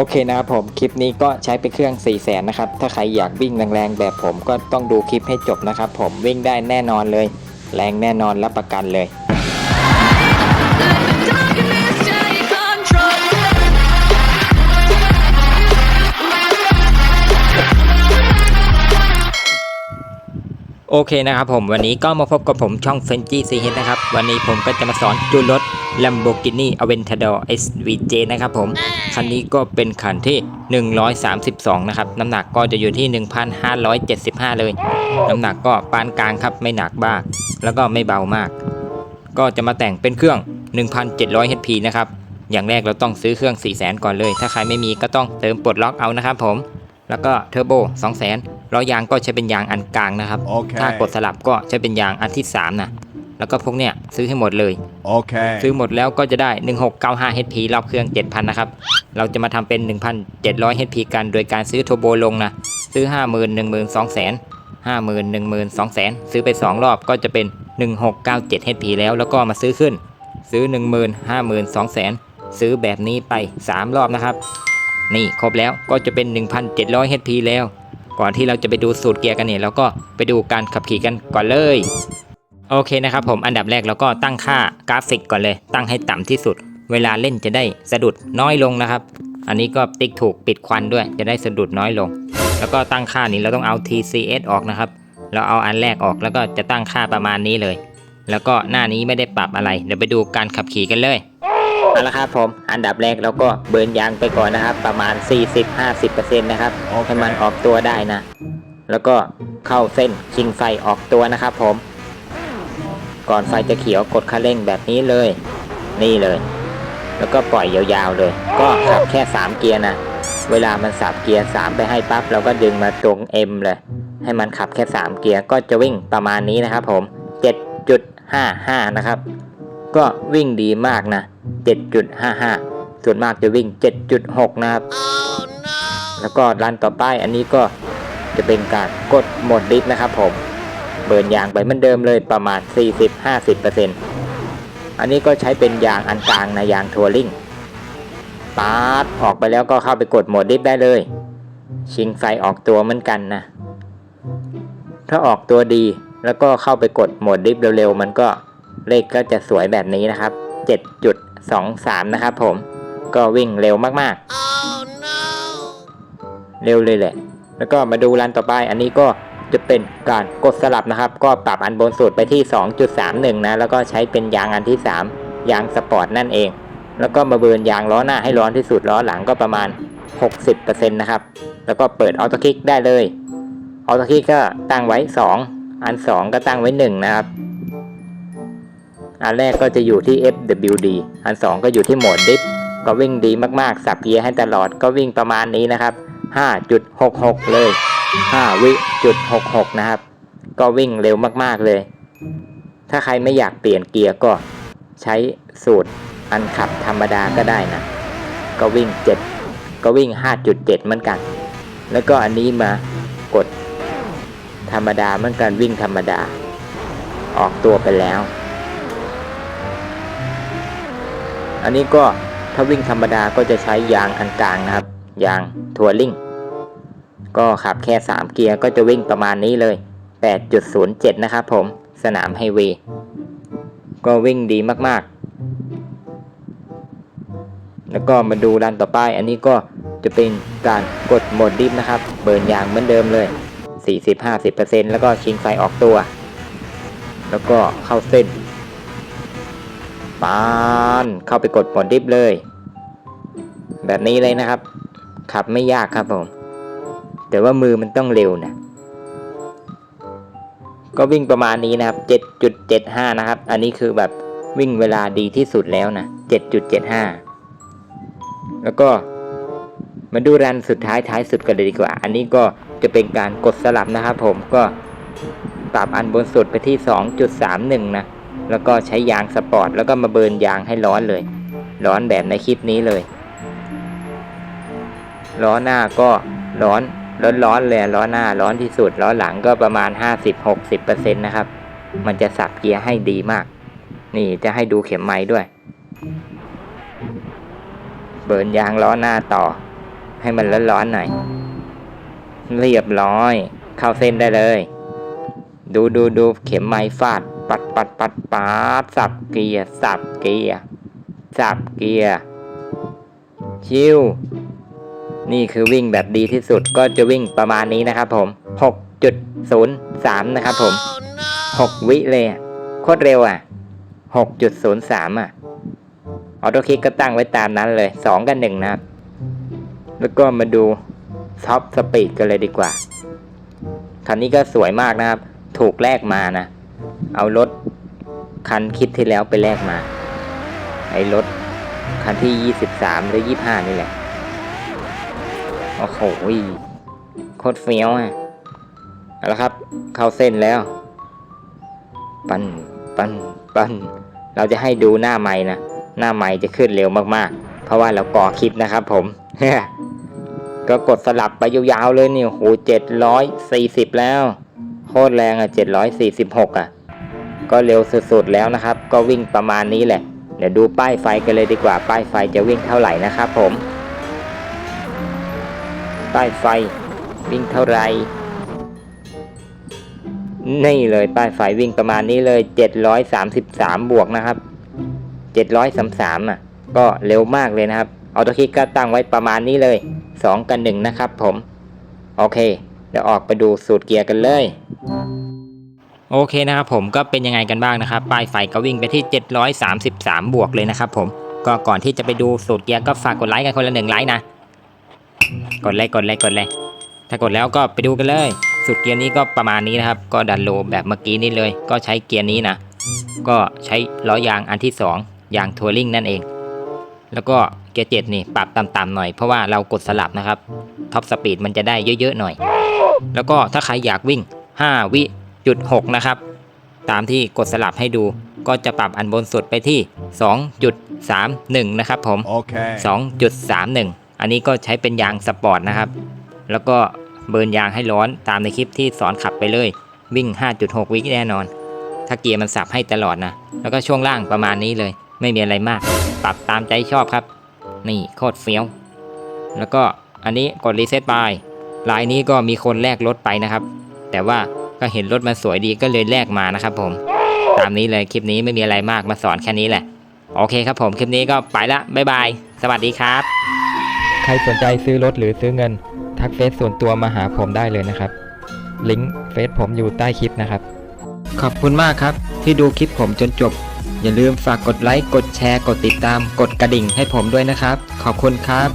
โอเคนะครับผมคลิปนี้ก็ใช้เป็นเครื่อง 4 0 0แสนนะครับถ้าใครอยากวิ่งแรงๆแบบผมก็ต้องดูคลิปให้จบนะครับผมวิ่งได้แน่นอนเลย แรงแน่นอนรับประกันเลย โอเคนะครับผมวันนี้ก็มาพบกับผมช่อง f e n j i c h นะครับ วันนี้ผมก็จะมาสอนจูนรถ Lamborghini Aventador SVJ นะครับผม คันนี้ก็เป็นคันที่ 132 นะครับ น้ำหนักก็จะอยู่ที่ 1,575 เลย น้ำหนักก็ปานกลางครับไม่หนักบ้าก แล้วก็ไม่เบามาก ก็จะมาแต่งเป็นเครื่อง 1,700 HP นะครับ อย่างแรกเราต้องซื้อเครื่อง 400,000 ก่อนเลย ถ้าใครไม่มีก็ต้องเติมปลดล็อกเอานะครับผม แล้วก็เทอร์โบ200,000ล้อยางก็ใช้เป็นยางอันกลางนะครับ Okay. ถ้ากดสลับก็ใช้เป็นยางอันที่3นะแล้วก็พวกเนี้ยซื้อให้หมดเลย Okay. ซื้อหมดแล้วก็จะได้ 1695 HP รอบเครื่อง 7,000 นะครับ เราจะมาทำเป็น 1,700 HP กัน โดยการซื้อโทโบลงนะ ซื้อ 50,000 12,000 50,000 12,000 ซื้อไป 2 รอบก็จะเป็น 1697 HP แล้ว แล้วก็มาซื้อขึ้น ซื้อ 10,000 52,000 ซื้อแบบนี้ไป 3 รอบนะครับ นี่ครบแล้วก็จะเป็น 1,700 HP แล้ว ก่อนที่เราจะไปดูสูตรเกียร์กันเนี่ยเราก็ไปดูการขับขี่กันก่อนเลยโอเคนะครับผมอันดับแรกเราก็ตั้งค่ากราฟิกก่อนเลย ตั้งให้ต่ำที่สุด เวลาเล่นจะได้สะดุดน้อยลงนะครับ อันนี้ก็ติ๊กถูกปิดควันด้วย จะได้สะดุดน้อยลง แล้วก็ตั้งค่านี้เราต้องเอา TCS ออกนะครับ เราเอาอันแรกออกแล้วก็จะตั้งค่าประมาณนี้เลย แล้วก็หน้านี้ไม่ได้ปรับอะไร เดี๋ยวไปดูการขับขี่กันเลย เอาละครับผมอันดับแรกเราก็เบิร์นยางไปก่อนนะครับ ประมาณ 40-50%นะครับให้มันออกตัวได้นะ แล้วก็เข้าเส้นชิงไฟออกตัวนะครับผม ก่อนไฟจะเขียวกดคันเร่งแบบนี้เลย นี่เลย แล้วก็ปล่อยยาวๆเลย ก็ขับแค่ 3 เกียร์นะเวลามันสับเกียร์ 3 ไปให้ปั๊บเราก็ดึงมาตรง M เลย ให้มันขับแค่ 3 เกียร์ก็จะวิ่งประมาณนี้นะครับผม 7.55 นะครับ ก็วิ่งดีมากนะ 7.55 ส่วนมากจะวิ่ง 7.6 นะครับ Oh no. แล้วก็รันต่อไปอันนี้ก็จะเป็นการกดหมดดิฟนะครับผม เบิร์นยางไปเหมือนเดิมเลยประมาณ 40-50%อันนี้ก็ใช้เป็นยางอันกลางนะยางทัวริงปาดออกไปแล้วก็เข้าไปกดโหมดดิฟได้เลย ชิงไฟออกตัวเหมือนกันนะ ถ้าออกตัวดีแล้วก็เข้าไปกดโหมดดิฟเร็วๆ มันก็ เลขก็จะสวยแบบนี้นะครับ 7.23 นะครับผม ก็วิ่งเร็วมากๆ Oh no. เร็วเลยแหละ แล้วก็มาดูรันต่อไป อันนี้ก็จะเป็นการกดสลับนะครับ ก็ปรับอันบนสุดไปที่ 2.31 นะ แล้วก็ใช้เป็นยางอันที่ 3 ยางสปอร์ตนั่นเอง แล้วก็มาเบิร์นยางล้อหน้าให้ร้อนที่สุดล้อหลังก็ประมาณ 60%นะครับ แล้วก็เปิดออโต้คลิกได้เลยออโต้คลิกก็ตั้งไว้ 2 อัน 2 ก็ตั้งไว้ 1 นะครับ อันแรกก็จะอยู่ที่ FWD อัน 2 ก็อยู่ที่โหมดดิฟก็วิ่งดีมากๆ สับเกียร์ให้ตลอดก็วิ่งประมาณนี้นะครับ 5.66 เลย 5 วิจุด66 นะครับ ก็วิ่งเร็วมากๆเลย ถ้าใครไม่อยากเปลี่ยนเกียร์ก็ใช้สูตรอันขับธรรมดาก็ได้นะ ก็วิ่ง 7 ก็วิ่ง 5.7 เหมือนกัน แล้วก็อันนี้มากดธรรมดาเหมือนกันวิ่งธรรมดา ออกตัวไปแล้ว อันนี้ก็ถ้าวิ่งธรรมดาก็จะใช้ยางอันกลางนะครับ ยางทัวริงก็ขับแค่ 3 เกียร์ก็จะวิ่งประมาณนี้เลย 8.07 นะครับผม สนามไฮเวย์ ก็วิ่งดีมากๆ แล้วก็มาดูรันต่อไปอันนี้ก็จะเป็นการกดโหมดดิฟนะครับ เบิร์นยางเหมือนเดิมเลย 40-50%แล้วก็ชิงไฟออกตัว แล้วก็เข้าเส้น ปานเข้าไปกดโหมดดิฟเลย แบบนี้เลยนะครับ ขับไม่ยากครับผม แต่ว่ามือมันต้องเร็วนะก็วิ่งประมาณนี้นะครับ 7.75 นะครับ อันนี้คือแบบวิ่งเวลาดีที่สุดแล้วนะ 7.75 แล้วก็มาดูรันสุดท้ายท้ายสุดกันเลยดีกว่า อันนี้ก็จะเป็นการกดสลับนะครับผมก็ปรับอันบนสุดไปที่ 2.31 นะ แล้วก็ใช้ยางสปอร์ตแล้วก็มาเบิร์นยางให้ร้อนเลย ร้อนแบบในคลิปนี้เลยล้อหน้าก็ร้อนร้อนร้อนเลยล้อหน้าร้อนที่สุดล้อหลังก็ประมาณ 50-60%นะครับ มันจะสับเกียร์ให้ดีมาก นี่จะให้ดูเข็มไม้ด้วย เบิร์นยางล้อหน้าต่อ ให้มันร้อนๆหน่อยเรียบร้อย เข้าเส้นได้เลย ดูดูดูเข็มไม้ฟาด ปัดปัดปัดปัดสับเกียร์สับเกียร์สับเกียร์ชิวนี่คือวิ่งแบบดีที่สุดก็จะวิ่งประมาณนี้นะครับผม 6.03 นะครับผม 6 วิเลยโคตรเร็วอะ 6.03 อะ ออโต้คลิกก็ตั้งไว้ตามนั้นเลย 2 กับ1นะครับ แล้วก็มาดูท็อปสปีดกันเลยดีกว่า คันนี้ก็สวยมากนะครับ ถูกแลกมานะ เอารถคันคิดที่แล้วไปแลกมา ไอ้รถคันที่ 23 หรือ 25 นี่แหละ โอ้โหโคตรเฟี้ยวอะเอาละครับ เข้าเส้นแล้ว ปันปันปันเราจะให้ดูหน้าไม้นะ หน้าไม้จะขึ้นเร็วมากๆ เพราะว่าเราก่อคลิปนะครับผม ก็กดสลับไปยาวๆเลยนี่โอ้โหเจ็ดร้อยสี่สิบแล้ว โคตรแรงอะเจ็ดร้อยสี่สิบหกอะ ก็เร็วสุดๆแล้วนะครับ ก็วิ่งประมาณนี้แหละ เดี๋ยวดูป้ายไฟกันเลยดีกว่า ป้ายไฟจะวิ่งเท่าไหร่นะครับผม ป้ายไฟวิ่งเท่าไหร่นี่เลยป้ายไฟวิ่งประมาณนี้เลย 733 บวกนะครับ 733อะ ก็เร็วมากเลยนะครับ ออโต้คลิกก็ตั้งไว้ประมาณนี้เลย 2 กับ1นะครับผม โอเค เดี๋ยวออกไปดูสูตรเกียร์กันเลย โอเคนะครับผมก็เป็นยังไงกันบ้างนะครับป้ายไฟก็วิ่งไปที่ 733 บวกเลยนะครับผมก็ก่อนที่จะไปดูสูตรเกียร์ก็ฝากกดไลค์กันคนละหนึ่งไลค์นะ กดเลยกดเลยกดเลยถ้ากดแล้วก็ไปดูกันเลยสุดเกียร์นี้ก็ประมาณนี้นะครับ ก็ดันโลแบบเมื่อกี้นี้เลย ก็ใช้เกียร์นี้นะ ก็ใช้ล้อยางอันที่ 2 ยางทัวริงนั่นเอง แล้วก็เกียร์เจ็ดนี่ปรับต่ำๆหน่อยเพราะว่าเรากดสลับนะครับท็อปสปีดมันจะได้เยอะๆหน่อย แล้วก็ถ้าใครอยากวิ่ง 5 วิ จุด6นะครับ ตามที่กดสลับให้ดู ก็จะปรับอันบนสุดไปที่ 2.31 นะครับผม Okay. 2.31 อันนี้ก็ใช้เป็นยางสปอร์ตนะครับ แล้วก็เบิร์นยางให้ร้อนตามในคลิปที่สอนขับไปเลย วิ่ง 5.6 วิแน่นอน ถ้าเกียร์มันสับให้ตลอดนะ แล้วก็ช่วงล่างประมาณนี้เลย ไม่มีอะไรมาก ปรับตามใจชอบครับ นี่โคตรเฟี้ยว แล้วก็อันนี้กดรีเซ็ตไปลายนี้ก็มีคนแลกรถไปนะครับ แต่ว่า ก็เห็นรถมันสวยดีก็เลยแลกมานะครับผม ตามนี้เลยคลิปนี้ไม่มีอะไรมากมาสอนแค่นี้แหละ โอเคครับผมคลิปนี้ก็ไปละบ๊ายบาย สวัสดีครับ ใครสนใจซื้อรถหรือซื้อเงิน ทักเฟซส่วนตัวมาหาผมได้เลยนะครับ ลิงก์เฟซผมอยู่ใต้คลิปนะครับ ขอบคุณมากครับ ที่ดูคลิปผมจนจบ อย่าลืมฝากกดไลค์กดแชร์กดติดตาม กดกระดิ่งให้ผมด้วยนะครับ ขอบคุณครับ